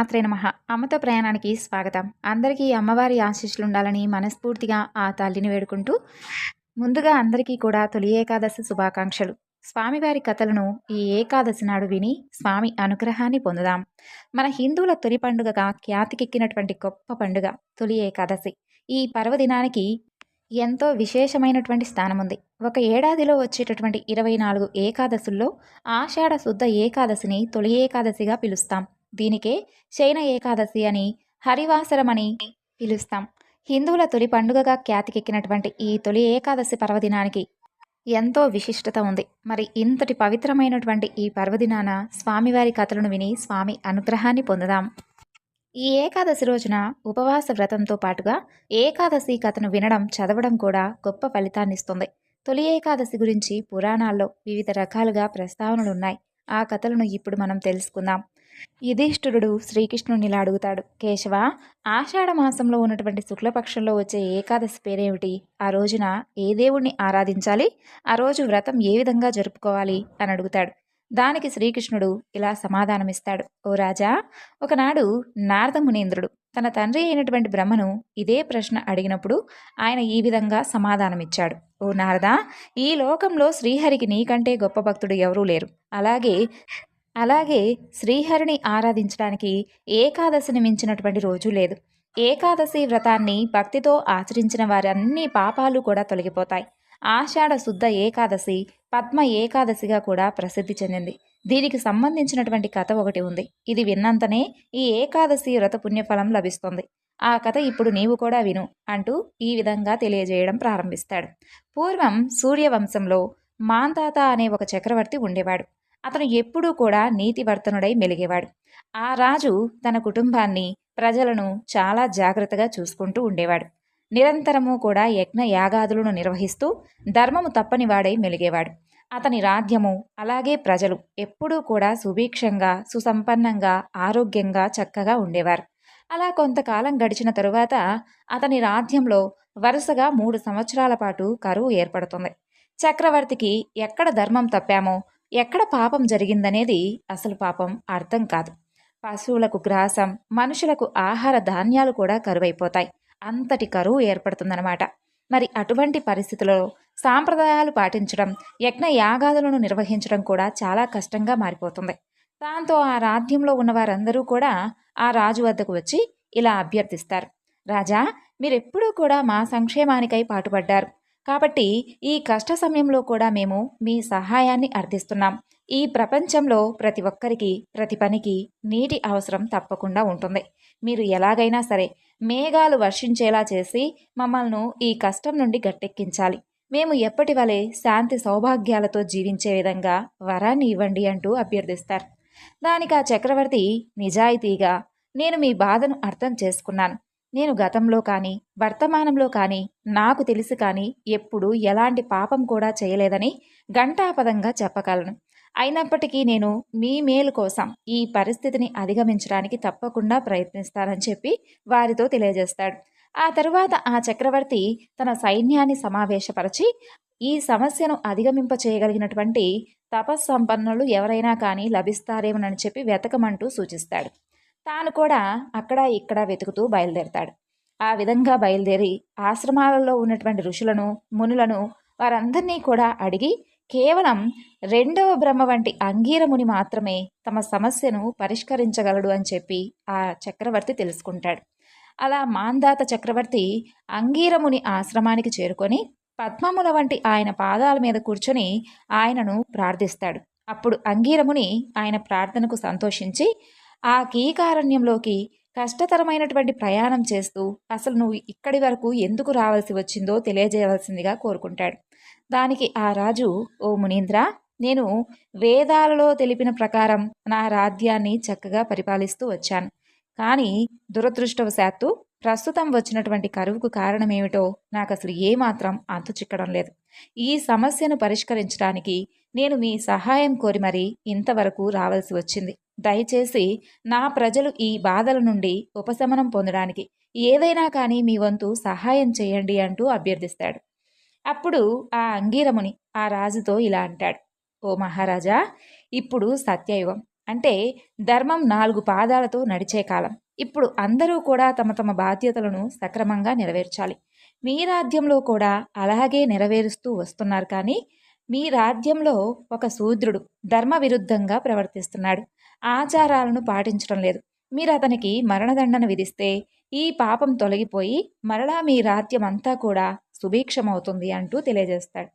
శ్రీమాత్రే నమ. అమ్మతో ప్రయాణానికి స్వాగతం. అందరికీ అమ్మవారి ఆశీస్సులు ఉండాలని మనస్ఫూర్తిగా ఆ తల్లిని వేడుకుంటూ ముందుగా అందరికీ కూడా తొలి ఏకాదశి శుభాకాంక్షలు. స్వామివారి కథలను ఈ ఏకాదశి నాడు విని స్వామి అనుగ్రహాన్ని పొందుదాం. మన హిందువుల తొలి పండుగగా ఖ్యాతికెక్కినటువంటి గొప్ప పండుగ తొలి ఏకాదశి. ఈ పర్వదినానికి ఎంతో విశేషమైనటువంటి స్థానం ఉంది ఒక ఏడాదిలో వచ్చేటటువంటి ఇరవై నాలుగు ఏకాదశుల్లో ఆషాఢ శుద్ధ ఏకాదశిని తొలి ఏకాదశిగా పిలుస్తాం. దీనికే శయన ఏకాదశి అని హరివాసరమని పిలుస్తాం. హిందువుల తొలి పండుగగా ఖ్యాతికెక్కినటువంటి ఈ తొలి ఏకాదశి పర్వదినానికి ఎంతో విశిష్టత ఉంది. మరి ఇంతటి పవిత్రమైనటువంటి ఈ పర్వదినాన స్వామివారి కథలను విని స్వామి అనుగ్రహాన్ని పొందుదాం. ఈ ఏకాదశి రోజున ఉపవాస వ్రతంతో పాటుగా ఏకాదశి కథను వినడం చదవడం కూడా గొప్ప ఫలితాన్నిస్తుంది. తొలి ఏకాదశి గురించి పురాణాల్లో వివిధ రకాలుగా ప్రస్తావనలున్నాయి. ఆ కథలను ఇప్పుడు మనం తెలుసుకుందాం. యుధిష్ఠురుడు శ్రీకృష్ణుని ఇలా అడుగుతాడు కేశవ ఆషాఢ మాసంలో ఉన్నటువంటి శుక్లపక్షంలో వచ్చే ఏకాదశి పేరేమిటి? ఆ రోజున ఏ దేవుణ్ణి ఆరాధించాలి? ఆ రోజు వ్రతం ఏ విధంగా జరుపుకోవాలి? అని అడుగుతాడు. దానికి శ్రీకృష్ణుడు ఇలా సమాధానమిస్తాడు. ఓ రాజా ఒకనాడు నారదమునేంద్రుడు తన తండ్రి అయినటువంటి బ్రహ్మను ఇదే ప్రశ్న అడిగినప్పుడు ఆయన ఈ విధంగా సమాధానమిచ్చాడు. ఓ నారద ఈ లోకంలో శ్రీహరికి నీకంటే గొప్ప భక్తుడు ఎవరూ లేరు. అలాగే అలాగే శ్రీహరిని ఆరాధించడానికి ఏకాదశిని మించినటువంటి రోజు లేదు. ఏకాదశి వ్రతాన్ని భక్తితో ఆచరించిన వారన్ని పాపాలు కూడా తొలగిపోతాయి. ఆషాఢ శుద్ధ ఏకాదశి పద్మ ఏకాదశిగా కూడా ప్రసిద్ధి చెందింది. దీనికి సంబంధించినటువంటి కథ ఒకటి ఉంది. ఇది విన్నంతనే ఈ ఏకాదశి వ్రత పుణ్యఫలం లభిస్తుంది. ఆ కథ ఇప్పుడు నీవు కూడా విను అంటూ ఈ విధంగా తెలియజేయడం ప్రారంభిస్తాడు. పూర్వం సూర్యవంశంలో మాంతాత అనే ఒక చక్రవర్తి ఉండేవాడు. అతను ఎప్పుడూ కూడా నీతివర్తనుడై మెలిగేవాడు. ఆ రాజు తన కుటుంబాన్ని ప్రజలను చాలా జాగ్రత్తగా చూసుకుంటూ ఉండేవాడు. నిరంతరము కూడా యజ్ఞ యాగాదులను నిర్వహిస్తూ ధర్మము తప్పనివాడై మెలిగేవాడు. అతని రాజ్యము అలాగే ప్రజలు ఎప్పుడూ కూడా సుభిక్షంగా సుసంపన్నంగా ఆరోగ్యంగా చక్కగా ఉండేవారు. అలా కొంతకాలం గడిచిన తరువాత అతని రాజ్యంలో వరుసగా మూడు సంవత్సరాల పాటు కరువు ఏర్పడుతుంది. చక్రవర్తికి ఎక్కడ ధర్మం తప్పామో ఎక్కడ పాపం జరిగిందనేది అసలు పాపం అర్థం కాదు. పశువులకు గ్రాసం మనుషులకు ఆహార ధాన్యాలు కూడా కరువైపోతాయి. అంతటి కరువు ఏర్పడుతుందన్నమాట. మరి అటువంటి పరిస్థితుల్లో సాంప్రదాయాలు పాటించడం యజ్ఞ యాగాదులను నిర్వహించడం కూడా చాలా కష్టంగా మారిపోతుంది. దాంతో ఆ రాజ్యంలో ఉన్న వారందరూ కూడా ఆ రాజు వద్దకు వచ్చి ఇలా అభ్యర్థిస్తారు. రాజా మీరెప్పుడూ కూడా మా సంక్షేమానికై పాటుపడ్డారు. కాబట్టి ఈ కష్ట సమయంలో కూడా మేము మీ సహాయాన్ని అర్థిస్తున్నాం. ఈ ప్రపంచంలో ప్రతి ఒక్కరికి ప్రతి పనికి నీటి అవసరం తప్పకుండా ఉంటుంది. మీరు ఎలాగైనా సరే మేఘాలు వర్షించేలా చేసి మమ్మల్ని ఈ కష్టం నుండి గట్టెక్కించాలి. మేము ఎప్పటి వలె శాంతి సౌభాగ్యాలతో జీవించే విధంగా వరాన్ని ఇవ్వండి అంటూ అభ్యర్థిస్తారు. దానికి ఆ చక్రవర్తి నిజాయితీగా నేను మీ బాధను అర్థం చేసుకున్నాను. నేను గతంలో కానీ వర్తమానంలో కానీ నాకు తెలిసి కానీ ఎప్పుడు ఎలాంటి పాపం కూడా చేయలేదని ఘంటాపదంగా చెప్పగలను. అయినప్పటికీ నేను మీ మేలు కోసం ఈ పరిస్థితిని అధిగమించడానికి తప్పకుండా ప్రయత్నిస్తానని చెప్పి వారితో తెలియజేస్తాడు. ఆ తరువాత ఆ చక్రవర్తి తన సైన్యాన్ని సమావేశపరచి ఈ సమస్యను అధిగమింప చేయగలిగినటువంటి తపస్సంపన్నులు ఎవరైనా కానీ లభిస్తారేమోనని చెప్పి వెతకమంటూ సూచిస్తాడు. తాను కూడా అక్కడ ఇక్కడ వెతుకుతూ బయలుదేరతాడు. ఆ విధంగా బయలుదేరి ఆశ్రమాలలో ఉన్నటువంటి ఋషులను మునులను వారందరినీ కూడా అడిగి కేవలం రెండవ బ్రహ్మ వంటి అంగీరముని మాత్రమే తమ సమస్యను పరిష్కరించగలడు అని చెప్పి ఆ చక్రవర్తి తెలుసుకుంటాడు. అలా మాందాత చక్రవర్తి అంగీరముని ఆశ్రమానికి చేరుకొని పద్మముల వంటి ఆయన పాదాల మీద కూర్చొని ఆయనను ప్రార్థిస్తాడు. అప్పుడు అంగీరముని ఆయన ప్రార్థనకు సంతోషించి ఆ కీకారణ్యంలోకి కష్టతరమైనటువంటి ప్రయాణం చేస్తూ అసలు నువ్వు ఇక్కడి వరకు ఎందుకు రావాల్సి వచ్చిందో తెలియజేయవలసిందిగా కోరుకుంటాడు. దానికి ఆ రాజు ఓ మునీంద్ర నేను వేదాలలో తెలిపిన ప్రకారం నా రాజ్యాన్ని చక్కగా పరిపాలిస్తూ వచ్చాను. కానీ దురదృష్టవశాత్తు ప్రస్తుతం వచ్చినటువంటి కరువుకు కారణమేమిటో నాకు అసలు ఏమాత్రం అంతు చిక్కడం లేదు. ఈ సమస్యను పరిష్కరించడానికి నేను మీ సహాయం కోరి మరీ ఇంతవరకు రావాల్సి వచ్చింది. దయచేసి నా ప్రజలు ఈ బాధల నుండి ఉపశమనం పొందడానికి ఏదైనా కానీ మీ వంతు సహాయం చేయండి అంటూ అభ్యర్థిస్తాడు. అప్పుడు ఆ అంగీరముని ఆ రాజుతో ఇలా అంటాడు. ఓ మహారాజా ఇప్పుడు సత్యయుగం. అంటే ధర్మం నాలుగు పాదాలతో నడిచే కాలం. ఇప్పుడు అందరూ కూడా తమ తమ బాధ్యతలను సక్రమంగా నెరవేర్చాలి. మీ రాజ్యంలో కూడా అలాగే నెరవేరుస్తూ వస్తున్నారు కానీ మీ రాజ్యంలో ఒక శూద్రుడు ధర్మ విరుద్ధంగా ప్రవర్తిస్తున్నాడు. ఆచారాలను పాటించడం లేదు. మీరు అతనికి మరణదండన విధిస్తే ఈ పాపం తొలగిపోయి మరలా మీ రాజ్యం అంతా కూడా సుభిక్షమవుతుంది అంటూ తెలియజేస్తాడు.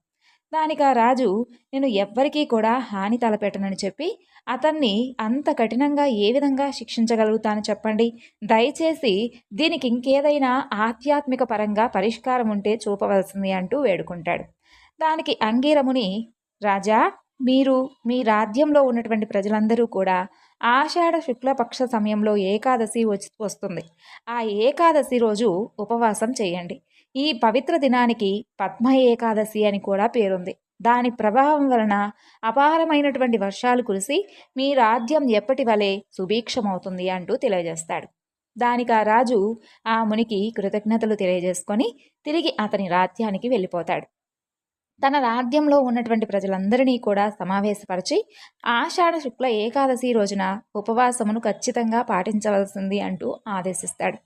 దానికి ఆ రాజు నేను ఎవ్వరికీ కూడా హాని తలపెట్టనని చెప్పి అతన్ని అంత కఠినంగా ఏ విధంగా శిక్షించగలుగుతాను చెప్పండి? దయచేసి దీనికి ఇంకేదైనా ఆధ్యాత్మిక పరంగా పరిష్కారం ఉంటే చూపవలసింది అంటూ వేడుకుంటాడు. దానికి అంగీరముని రాజా మీరు మీ రాజ్యంలో ఉన్నటువంటి ప్రజలందరూ కూడా ఆషాఢ శుక్లపక్ష సమయంలో ఏకాదశి వస్తుంది. ఆ ఏకాదశి రోజు ఉపవాసం చేయండి. ఈ పవిత్ర దినానికి పద్మ ఏకాదశి అని కూడా పేరుంది. దాని ప్రభావం వలన అపారమైనటువంటి వర్షాలు కురిసి మీ రాజ్యం ఎప్పటి వలె సుభీక్షమవుతుంది అంటూ తెలియజేస్తాడు. దానికి ఆ రాజు ఆ మునికి కృతజ్ఞతలు తెలియజేసుకొని తిరిగి అతని రాజ్యానికి వెళ్ళిపోతాడు. తన రాజ్యంలో ఉన్నటువంటి ప్రజలందరినీ కూడా సమావేశపరిచి ఆషాఢ శుక్ల ఏకాదశి రోజున ఉపవాసమును ఖచ్చితంగా పాటించవలసింది అంటూ ఆదేశిస్తాడు.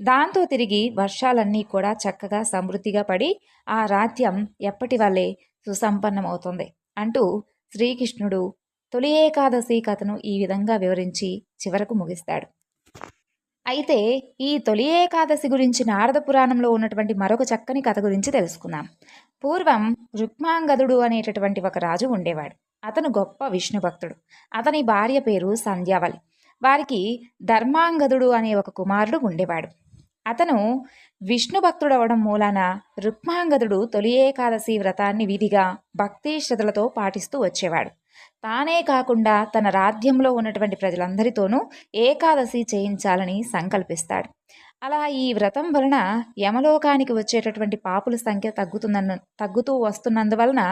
దాంతో తిరిగి వర్షాలన్నీ కూడా చక్కగా సమృద్ధిగా పడి ఆ రాజ్యం ఎప్పటి వల్లే సుసంపన్నమవుతుంది అంటూ శ్రీకృష్ణుడు తొలి ఏకాదశి కథను ఈ విధంగా వివరించి చివరకు ముగిస్తాడు. అయితే ఈ తొలి ఏకాదశి గురించి నారద పురాణంలో ఉన్నటువంటి మరొక చక్కని కథ గురించి తెలుసుకుందాం. పూర్వం రుక్మాంగదుడు అనేటటువంటి ఒక రాజు ఉండేవాడు. అతను గొప్ప విష్ణు భక్తుడు. అతని భార్య పేరు సంధ్యావళి. వారికి ధర్మాంగదుడు అనే ఒక కుమారుడు ఉండేవాడు. అతను విష్ణు భక్తుడవడం మూలాన రుక్మాంగదుడు తొలి ఏకాదశి వ్రతాన్ని విధిగా భక్తి శ్రద్ధలతో పాటిస్తూ వచ్చేవాడు. తానే కాకుండా తన రాజ్యంలో ఉన్నటువంటి ప్రజలందరితోనూ ఏకాదశి చేయించాలని సంకల్పిస్తాడు. అలా ఈ వ్రతం వలన యమలోకానికి వచ్చేటటువంటి పాపుల సంఖ్య తగ్గుతుందన్న తగ్గుతూ వస్తున్నందువలన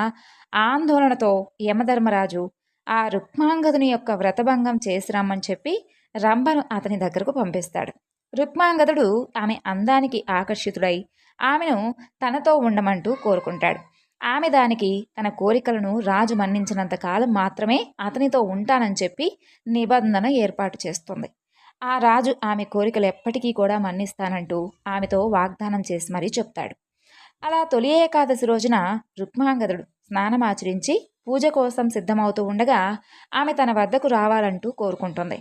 ఆందోళనతో యమధర్మరాజు ఆ రుక్మాంగదుని యొక్క వ్రతభంగం చేసి రమ్మని చెప్పి రంభను అతని దగ్గరకు పంపిస్తాడు. రుక్మాంగదుడు ఆమె అందానికి ఆకర్షితుడై ఆమెను తనతో ఉండమంటూ కోరుకుంటాడు. ఆమె దానికి తన కోరికలను రాజు మన్నించినంత కాలం మాత్రమే అతనితో ఉంటానని చెప్పి నిబంధన ఏర్పాటు చేస్తుంది. ఆ రాజు ఆమె కోరికలు ఎప్పటికీ కూడా మన్నిస్తానంటూ ఆమెతో వాగ్దానం చేసి మరీ చెప్తాడు. అలా తొలి ఏకాదశి రోజున రుక్మాంగదుడు స్నానమాచరించి పూజ కోసం సిద్ధమవుతూ ఉండగా ఆమె తన వద్దకు రావాలంటూ కోరుకుంటుంది.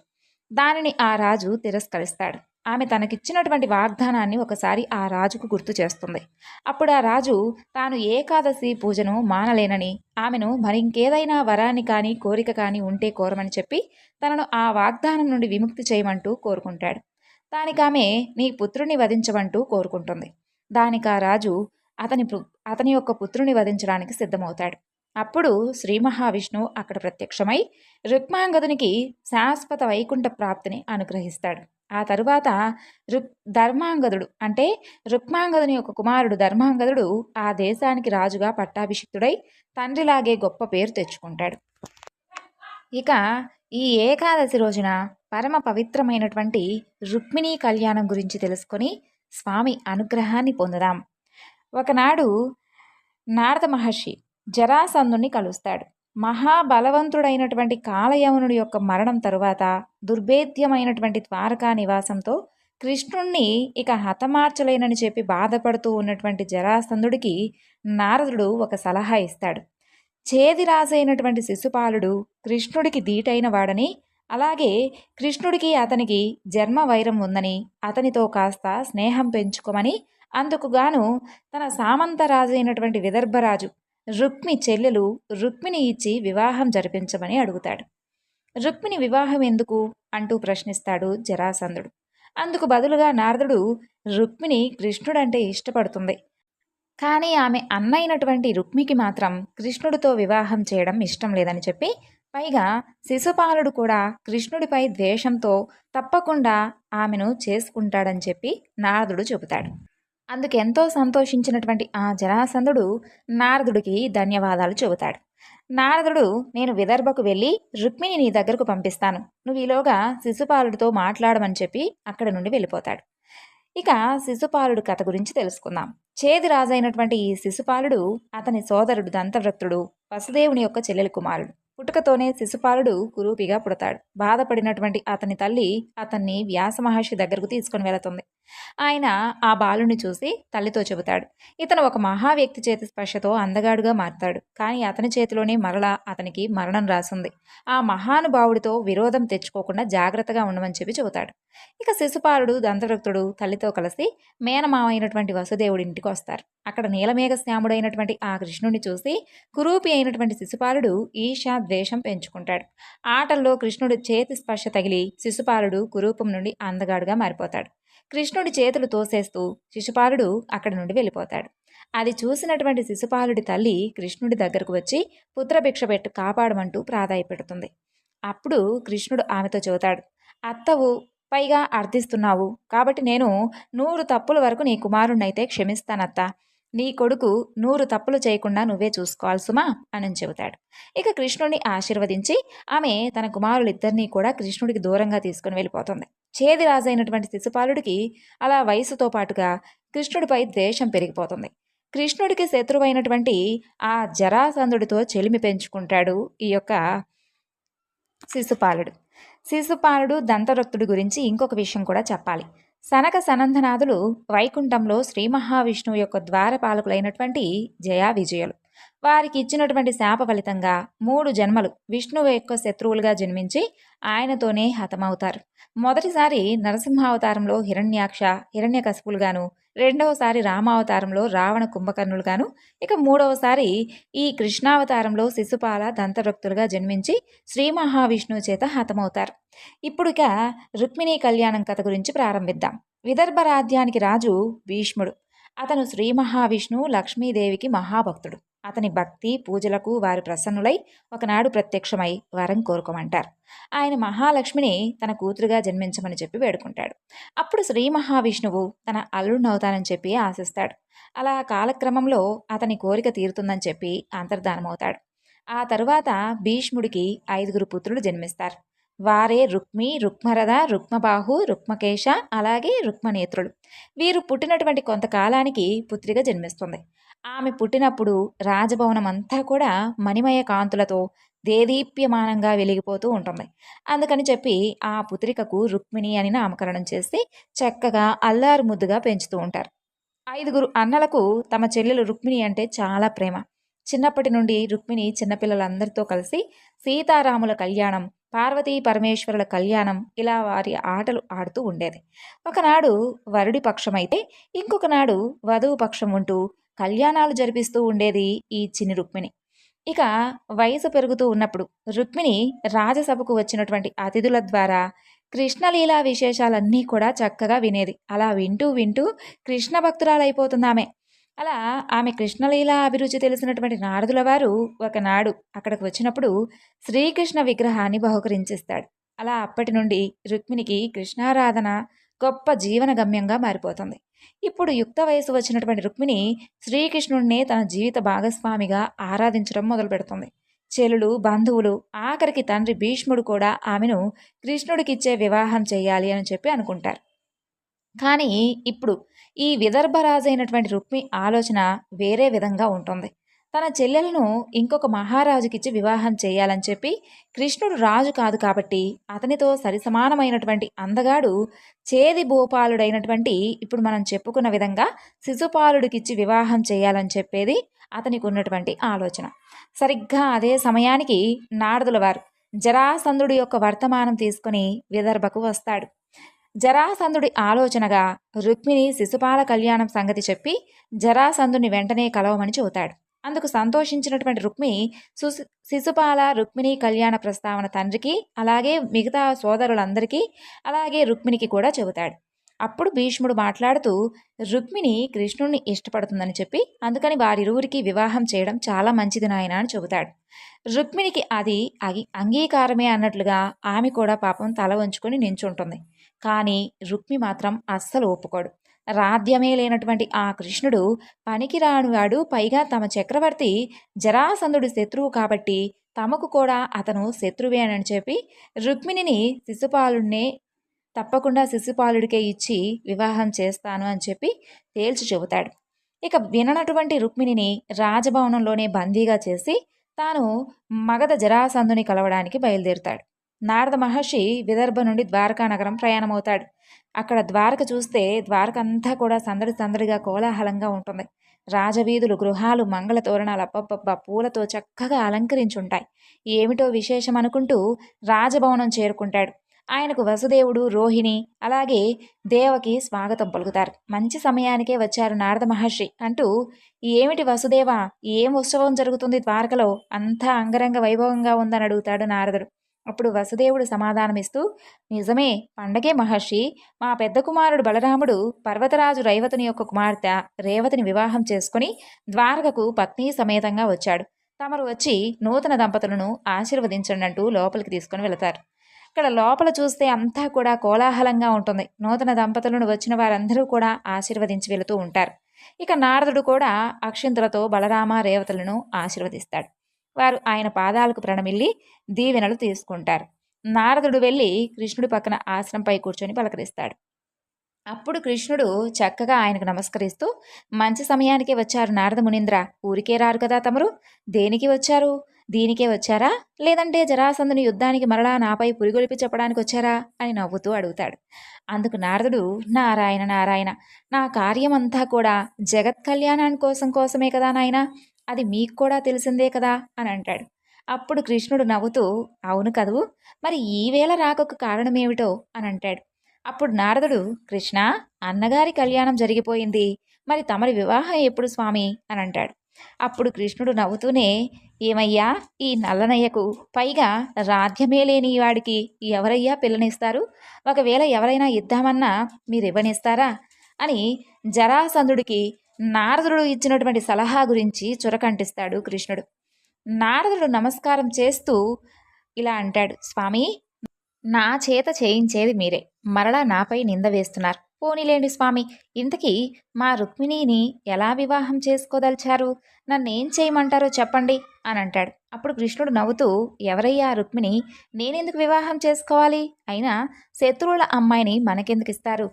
దానిని ఆ రాజు తిరస్కరిస్తాడు. ఆమె తనకిచ్చినటువంటి వాగ్దానాన్ని ఒకసారి ఆ రాజుకు గుర్తు చేస్తుంది. అప్పుడు ఆ రాజు తాను ఏకాదశి పూజను మానలేనని ఆమెను మరింకేదైనా వరాన్ని కానీ కోరిక కానీ ఉంటే కోరమని చెప్పి తనను ఆ వాగ్దానం నుండి విముక్తి చేయమంటూ కోరుకుంటాడు. దానికి ఆమె నీ పుత్రుని వధించమంటూ కోరుకుంటుంది. దానికి ఆ రాజు అతని అతని యొక్క పుత్రుని వధించడానికి సిద్ధమవుతాడు. అప్పుడు శ్రీ మహావిష్ణువు అక్కడ ప్రత్యక్షమై రుక్మాంగదునికి శాశ్వత వైకుంఠ ప్రాప్తిని అనుగ్రహిస్తాడు. ఆ తరువాత రుక్ ధర్మాంగదుడు అంటే రుక్మాంగదుని యొక్క కుమారుడు ధర్మాంగదుడు ఆ దేశానికి రాజుగా పట్టాభిషిక్తుడై తండ్రిలాగే గొప్ప పేరు తెచ్చుకుంటాడు. ఇక ఈ ఏకాదశి రోజున పరమ పవిత్రమైనటువంటి రుక్మిణీ కళ్యాణం గురించి తెలుసుకొని స్వామి అనుగ్రహాన్ని పొందుదాం. ఒకనాడు నారద మహర్షి జరాసంధుని కలుస్తాడు. మహాబలవంతుడైనటువంటి కాలయవనుడి యొక్క మరణం తరువాత దుర్భేద్యమైనటువంటి ద్వారకా నివాసంతో కృష్ణుణ్ణి ఇక హతమార్చలేనని చెప్పి బాధపడుతూ ఉన్నటువంటి జరాసంధుడికి నారదుడు ఒక సలహా ఇస్తాడు. చేది రాజైనటువంటి శిశుపాలుడు కృష్ణుడికి దీటైన వాడని అలాగే కృష్ణుడికి అతనికి జన్మ వైరం ఉందని అతనితో కాస్త స్నేహం పెంచుకోమని అందుకుగాను తన సామంతరాజైనటువంటి విదర్భరాజు రుక్మి చెల్లెలు రుక్మిని ఇచ్చి వివాహం జరిపించమని అడుగుతాడు. రుక్మిణి వివాహం ఎందుకు? అంటూ ప్రశ్నిస్తాడు జరాసంధుడు. అందుకు బదులుగా నారదుడు రుక్మిణి కృష్ణుడంటే ఇష్టపడుతుంది. కానీ ఆమె అన్నైనటువంటి రుక్మికి మాత్రం కృష్ణుడితో వివాహం చేయడం ఇష్టం లేదని చెప్పి పైగా శిశుపాలుడు కూడా కృష్ణుడిపై ద్వేషంతో తప్పకుండా ఆమెను చేసుకుంటాడని చెప్పి నారదుడు చెబుతాడు. అందుకు ఎంతో సంతోషించినటువంటి ఆ జరాసంధుడు నారదుడికి ధన్యవాదాలు చెబుతాడు. నారదుడు నేను విదర్భకు వెళ్ళి రుక్మిణి నీ దగ్గరకు పంపిస్తాను. నువ్వు ఈలోగా శిశుపాలుడితో మాట్లాడమని చెప్పి అక్కడి నుండి వెళ్ళిపోతాడు. ఇక శిశుపాలుడు కథ గురించి తెలుసుకుందాం. చేది రాజైనటువంటి ఈ శిశుపాలుడు అతని సోదరుడు దంతవ్రతుడు వసుదేవుని యొక్క చెల్లెలి కుమారుడు. పుట్టుకతోనే శిశుపాలుడు కురూపిగా పుడతాడు. బాధపడినటువంటి అతని తల్లి అతన్ని వ్యాస మహర్షి దగ్గరకు తీసుకుని వెళుతుంది. ఆయన ఆ బాలుని చూసి తల్లితో చెబుతాడు. ఇతను ఒక మహా వ్యక్తి చేతి స్పర్శతో అందగాడుగా మారతాడు. కానీ అతని చేతిలోనే మరలా అతనికి మరణం రాసుంది. ఆ మహానుభావుడితో విరోధం తెచ్చుకోకుండా జాగ్రత్తగా ఉండమని చెప్పి చెబుతాడు. ఇక శిశుపాలుడు దంతవృక్తుడు తల్లితో కలిసి మేనమామైనటువంటి వసుదేవుడి ఇంటికి వస్తారు. అక్కడ నీలమేఘ శ్యాముడైనటువంటి ఆ కృష్ణుడిని చూసి కురూపి అయినటువంటి శిశుపాలుడు ఈశా ద్వేషం పెంచుకుంటాడు. ఆటల్లో కృష్ణుడు చేతి స్పర్శ తగిలి శిశుపాలుడు కురూపం నుండి అందగాడుగా మారిపోతాడు. కృష్ణుడి చేతులు తోసేస్తూ శిశుపాలుడు అక్కడి నుండి వెళ్ళిపోతాడు. అది చూసినటువంటి శిశుపాలుడి తల్లి కృష్ణుడి దగ్గరకు వచ్చి పుత్రభిక్ష పెట్టు కాపాడమంటూ ప్రాధాయపెడుతుంది. అప్పుడు కృష్ణుడు ఆమెతో చెబుతాడు అత్తవు పైగా అర్థిస్తున్నావు. కాబట్టి నేను నూరు తప్పుల వరకు నీ కుమారుణ్ణైతే క్షమిస్తానత్త. నీ కొడుకు నూరు తప్పులు చేయకుండా నువ్వే చూసుకోవాలి సుమా అని చెబుతాడు. ఇక కృష్ణుడిని ఆశీర్వదించి ఆమె తన కుమారులిద్దరినీ కూడా కృష్ణుడికి దూరంగా తీసుకుని వెళ్ళిపోతుంది. చేది రాజైనటువంటి శిశుపాలుడికి అలా వయసుతో పాటుగా కృష్ణుడిపై ద్వేషం పెరిగిపోతుంది. కృష్ణుడికి శత్రువైనటువంటి ఆ జరాసంధుడితో చెలిమి పెంచుకుంటాడు ఈ యొక్క శిశుపాలుడు. శిశుపాలుడు దంతరక్తుడి గురించి ఇంకొక విషయం కూడా చెప్పాలి. సనక సనందనాథులు వైకుంఠంలో శ్రీ మహావిష్ణువు యొక్క ద్వారపాలకులైనటువంటి జయా విజయులు. వారికి ఇచ్చినటువంటి శాప ఫలితంగా మూడు జన్మలు విష్ణువు యొక్క శత్రువులుగా జన్మించి ఆయనతోనే హతమవుతారు. మొదటిసారి నరసింహావతారంలో హిరణ్యాక్ష హిరణ్యకశపులుగాను రెండవసారి రామావతారంలో రావణ కుంభకర్ణులుగాను ఇక మూడవసారి ఈ కృష్ణావతారంలో శిశుపాల దంతరక్తులుగా జన్మించి శ్రీ మహావిష్ణువు చేత హతమవుతారు. ఇప్పుడు ఇక రుక్మిణీ కళ్యాణం కథ గురించి ప్రారంభిద్దాం. విదర్భ రాజ్యానికి రాజు భీష్ముడు. అతను శ్రీ మహావిష్ణువు లక్ష్మీదేవికి మహాభక్తుడు. అతని భక్తి పూజలకు వారు ప్రసన్నులై ఒకనాడు ప్రత్యక్షమై వరం కోరుకోమంటారు. ఆయన మహాలక్ష్మిని తన కూతురుగా జన్మించమని చెప్పి వేడుకుంటాడు. అప్పుడు శ్రీ మహావిష్ణువు తన అల్లుడినవుతానని చెప్పి ఆశిస్తాడు. అలా కాలక్రమంలో అతని కోరిక తీరుతుందని చెప్పి అంతర్ధానమవుతాడు. ఆ తరువాత భీష్ముడికి ఐదుగురు పుత్రులు జన్మిస్తారు. వారే రుక్మి రుక్మరథ రుక్మబాహు రుక్మకేశ అలాగే రుక్మనేత్రుడు వీరు పుట్టినటువంటి కొంతకాలానికి పుత్రిక జన్మిస్తుంది. ఆమె పుట్టినప్పుడు రాజభవనం అంతా కూడా మణిమయ కాంతులతో దేదీప్యమానంగా వెలిగిపోతూ ఉంటుంది. అందుకని చెప్పి ఆ పుత్రికకు రుక్మిణి అని నామకరణం చేసి చక్కగా అల్లారు ముద్దుగా పెంచుతూ ఉంటారు. ఐదుగురు అన్నలకు తమ చెల్లెలు రుక్మిణి అంటే చాలా ప్రేమ. చిన్నప్పటి నుండి రుక్మిణి చిన్నపిల్లలందరితో కలిసి సీతారాముల కళ్యాణం పార్వతీ పరమేశ్వరుల కళ్యాణం ఇలా వారి ఆటలు ఆడుతూ ఉండేది. ఒకనాడు వరుడి పక్షమైతే ఇంకొక నాడు వధువు పక్షం ఉంటూ కళ్యాణాలు జరిపిస్తూ ఉండేది ఈ చిన్ని రుక్మిణి. ఇక వయసు పెరుగుతూ ఉన్నప్పుడు రుక్మిణి రాజసభకు వచ్చినటువంటి అతిథుల ద్వారా కృష్ణలీలా విశేషాలన్నీ కూడా చక్కగా వినేది. అలా వింటూ వింటూ కృష్ణ భక్తురాలైపోతుందామే. అలా ఆమె కృష్ణలీల అభిరుచి తెలిసినటువంటి నారదుల వారు ఒకనాడు అక్కడికి వచ్చినప్పుడు శ్రీకృష్ణ విగ్రహాన్ని బహుకరించిస్తాడు. అలా అప్పటి నుండి రుక్మిణికి కృష్ణారాధన గొప్ప జీవన గమ్యంగా మారిపోతుంది. ఇప్పుడు యుక్త వయసు వచ్చినటువంటి రుక్మిణి శ్రీకృష్ణుడినే తన జీవిత భాగస్వామిగా ఆరాధించడం మొదలు పెడుతుంది. చెలులు బంధువులు ఆఖరికి తండ్రి భీష్ముడు కూడా ఆమెను కృష్ణుడికిచ్చే వివాహం చేయాలి అని చెప్పి అనుకుంటారు. కానీ ఇప్పుడు ఈ విదర్భరాజు అయినటువంటి రుక్మి ఆలోచన వేరే విధంగా ఉంటుంది. తన చెల్లెలను ఇంకొక మహారాజుకిచ్చి వివాహం చేయాలని చెప్పి కృష్ణుడు రాజు కాదు కాబట్టి అతనితో సరిసమానమైనటువంటి అందగాడు చేది భూపాలుడైనటువంటి ఇప్పుడు మనం చెప్పుకున్న విధంగా శిశుపాలుడికిచ్చి వివాహం చేయాలని చెప్పేది అతనికి ఉన్నటువంటి ఆలోచన. సరిగ్గా అదే సమయానికి నారదుల వారు జరాసంధుడి యొక్క వర్తమానం తీసుకుని విదర్భకు వస్తాడు. జరాసంధుడి ఆలోచనగా రుక్మిణి శిశుపాల కళ్యాణం సంగతి చెప్పి జరాసంధుని వెంటనే కలవమని చెబుతాడు. అందుకు సంతోషించినటువంటి రుక్మి సుసి శిశుపాల రుక్మిణి కళ్యాణ ప్రస్తావన తండ్రికి అలాగే మిగతా సోదరులందరికీ అలాగే రుక్మిణికి కూడా చెబుతాడు. అప్పుడు భీష్ముడు మాట్లాడుతూ రుక్మిణి కృష్ణుడిని ఇష్టపడుతుందని చెప్పి అందుకని వారిరువురికి వివాహం చేయడం చాలా మంచిది నాయన అని చెబుతాడు. రుక్మిణికి అది అంగీకారమే అన్నట్లుగా ఆమె కూడా పాపం తల వంచుకొని నించుంటుంది. కానీ రుక్మి మాత్రం అస్సలు ఒప్పుకోడు. రాధ్యమే లేనటువంటి ఆ కృష్ణుడు పనికిరానివాడు. పైగా తమ చక్రవర్తి జరాసంధుడి శత్రువు కాబట్టి తమకు కూడా అతను శత్రువే అని చెప్పి రుక్మిణిని శిశుపాలుడినే తప్పకుండా శిశుపాలుడికే ఇచ్చి వివాహం చేస్తాను అని చెప్పి తేల్చి చెబుతాడు. ఇక విననటువంటి రుక్మిణిని రాజభవనంలోనే బందీగా చేసి తాను మగధ జరాసంధుని కలవడానికి బయలుదేరుతాడు. నారద మహర్షి విదర్భ నుండి ద్వారకా నగరం ప్రయాణమవుతాడు. అక్కడ ద్వారక చూస్తే ద్వారక అంతా కూడా సందడి సందడిగా కోలాహలంగా ఉంటుంది. రాజవీధులు గృహాలు మంగళ తోరణాలు అప్పప్ప పూలతో చక్కగా అలంకరించుంటాయి. ఏమిటో విశేషం అనుకుంటూ రాజభవనం చేరుకుంటాడు. ఆయనకు వసుదేవుడు రోహిణి అలాగే దేవకి స్వాగతం పలుకుతారు. మంచి సమయానికే వచ్చారు నారద మహర్షి అంటూ ఏమిటి వసుదేవ ఏం ఉత్సవం జరుగుతుంది ద్వారకలో? అంతా అంగరంగ వైభవంగా ఉందని అడుగుతాడు నారదుడు. అప్పుడు వసుదేవుడు సమాధానమిస్తూ నిజమే పండగే మహర్షి మా పెద్ద కుమారుడు బలరాముడు పర్వతరాజు రైవతుని యొక్క కుమార్తె రేవతిని వివాహం చేసుకుని ద్వారకకు పత్ని సమేతంగా వచ్చాడు. తమరు వచ్చి నూతన దంపతులను ఆశీర్వదించండి అంటూ లోపలికి తీసుకుని వెళతారు. ఇక్కడ లోపల చూస్తే అంతా కూడా కోలాహలంగా ఉంటుంది. నూతన దంపతులను వచ్చిన వారందరూ కూడా ఆశీర్వదించి వెళుతూ ఉంటారు. ఇక నారదుడు కూడా అక్షింతులతో బలరామ రేవతులను ఆశీర్వదిస్తాడు. వారు ఆయన పాదాలకు ప్రణమిల్లి దీవెనలు తీసుకుంటారు. నారదుడు వెళ్ళి కృష్ణుడి పక్కన ఆశ్రమంపై కూర్చొని పలకరిస్తాడు. అప్పుడు కృష్ణుడు చక్కగా ఆయనకు నమస్కరిస్తూ మంచి సమయానికే వచ్చారు నారద మునీంద్ర. ఊరికే రారు కదా తమరు? దేనికి వచ్చారు? దీనికే వచ్చారా? లేదంటే జరాసంధుని యుద్ధానికి మరలా నాపై పురిగొలిపి చెప్పడానికి వచ్చారా అని నవ్వుతూ అడుగుతాడు. అందుకు నారదుడు నారాయణ నారాయణ నా కార్యమంతా కూడా జగత్ కళ్యాణాని కోసం కోసమే కదా నాయన? అది మీకు కూడా తెలిసిందే కదా? అని అంటాడు. అప్పుడు కృష్ణుడు నవ్వుతూ అవును కదూ మరి ఈవేళ రాకకు కారణమేమిటో? అని అంటాడు. అప్పుడు నారదుడు కృష్ణ అన్నగారి కళ్యాణం జరిగిపోయింది. మరి తమరి వివాహం ఎప్పుడు స్వామి? అని అంటాడు. అప్పుడు కృష్ణుడు నవ్వుతూనే ఏమయ్యా ఈ నల్లనయ్యకు పైగా రాధ్యమే లేని వాడికి ఎవరయ్యా పిల్లనిస్తారు? ఒకవేళ ఎవరైనా ఇద్దామన్నా మీరు ఇవ్వనిస్తారా అని జరాసంధుడికి నారదుడు ఇచ్చినటువంటి సలహా గురించి చురకంటిస్తాడు కృష్ణుడు. నారదుడు నమస్కారం చేస్తూ ఇలా అంటాడు స్వామి నా చేత చేయించేది మీరే. మరలా నాపై నింద వేస్తున్నారు. పోనీలేండి స్వామి ఇంతకీ మా రుక్మిణిని ఎలా వివాహం చేసుకోదలిచారు? నన్నేం చేయమంటారో చెప్పండి అని అంటాడు. అప్పుడు కృష్ణుడు నవ్వుతూ ఎవరయ్యా రుక్మిణి నేనెందుకు వివాహం చేసుకోవాలి? అయినా శత్రువుల అమ్మాయిని మనకెందుకు ఇస్తారు?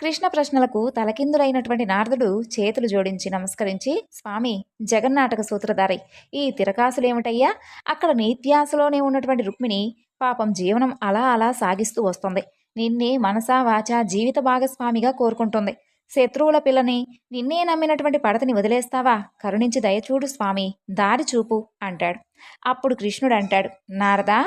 కృష్ణ ప్రశ్నలకు తలకిందులైనటువంటి నారదుడు చేతులు జోడించి నమస్కరించి స్వామి జగన్నాటక సూత్రధారి ఈ తిరకాసులేమిటయ్యా? అక్కడ నీత్యాసలోనే ఉన్నటువంటి రుక్మిణి పాపం జీవనం అలా అలా సాగిస్తూ వస్తుంది. నిన్నే మనసా వాచ జీవిత భాగస్వామిగా కోరుకుంటుంది. శత్రువుల పిల్లని నిన్నే నమ్మినటువంటి పడతని వదిలేస్తావా? కరుణించి దయచూడు స్వామి దారి చూపు అంటాడు. అప్పుడు కృష్ణుడు అంటాడు నారదా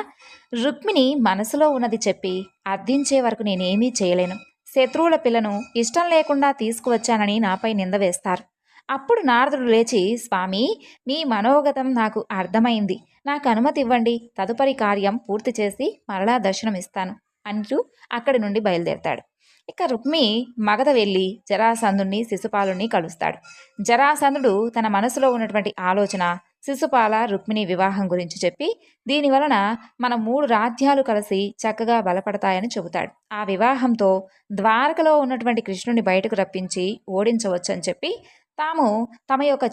రుక్మిణి మనసులో ఉన్నది చెప్పి అర్థించే వరకు నేనేమీ చేయలేను. శత్రువుల పిల్లను ఇష్టం లేకుండా తీసుకువచ్చానని నాపై నింద వేస్తారు. అప్పుడు నారదుడు లేచి స్వామి మీ మనోగతం నాకు అర్థమైంది. నాకు అనుమతి ఇవ్వండి తదుపరి కార్యం పూర్తి చేసి మరలా దర్శనమిస్తాను. అంటూ అక్కడి నుండి బయలుదేరతాడు. ఇక రుక్మి మగధ వెళ్ళి జరాసంధుణ్ణి శిశుపాలుణ్ణి కలుస్తాడు. జరాసంధుడు తన మనసులో ఉన్నటువంటి ఆలోచన శిశుపాల రుక్మిణి వివాహం గురించి చెప్పి దీని వలన మన మూడు రాజ్యాలు కలిసి చక్కగా బలపడతాయని చెబుతాడు. ఆ వివాహంతో ద్వారకలో ఉన్నటువంటి కృష్ణుని బయటకు రప్పించి ఓడించవచ్చని చెప్పి తాము తమ యొక్క